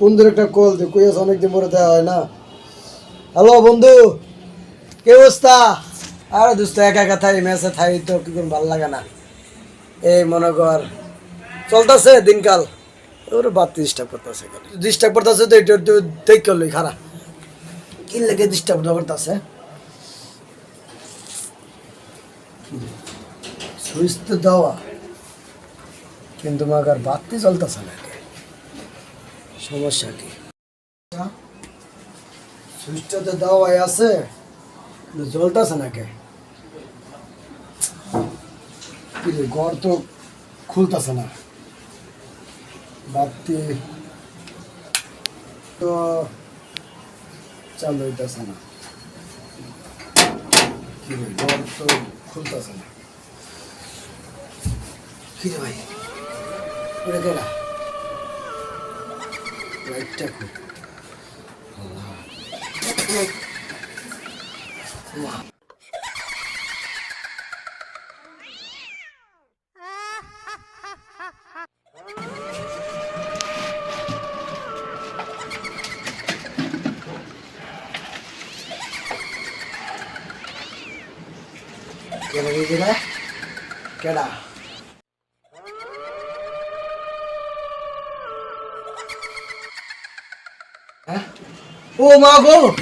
বন্ধুর একটা কল দে, কই আছে? অনেকদিন পরে দেওয়া হয় না। হ্যালো বন্ধু। কে অবস্থা? আরে দোস্ত, একা একা থাই, মেসে থাই, তো কি ভালো লাগে না। এই মনে কর, চলতেছে দিনকাল। ওর বাদ ডিস্টার্ব করতেছে ডিস্টার্ব করতেছে তো, এটা একটু দেখ করলই খারাপ। কি লেগে ডিস্টার্ব করতেছে? সুইচ তো দেওয়া। কিন্তু মাগার বাতি চলতেছে না? সমস্যা কি সুইচটা তো দেওয়াই আছে জ্বলতেছে না কে কি রে ঘর তো খুলতেছে না। বাতি তো চালু হইতেছে না। ঘর তো খুলতেছে না। কি ভাই ওটা কেনা ലൈറ്റാക്കും Kira-kira, kira. 哎我马可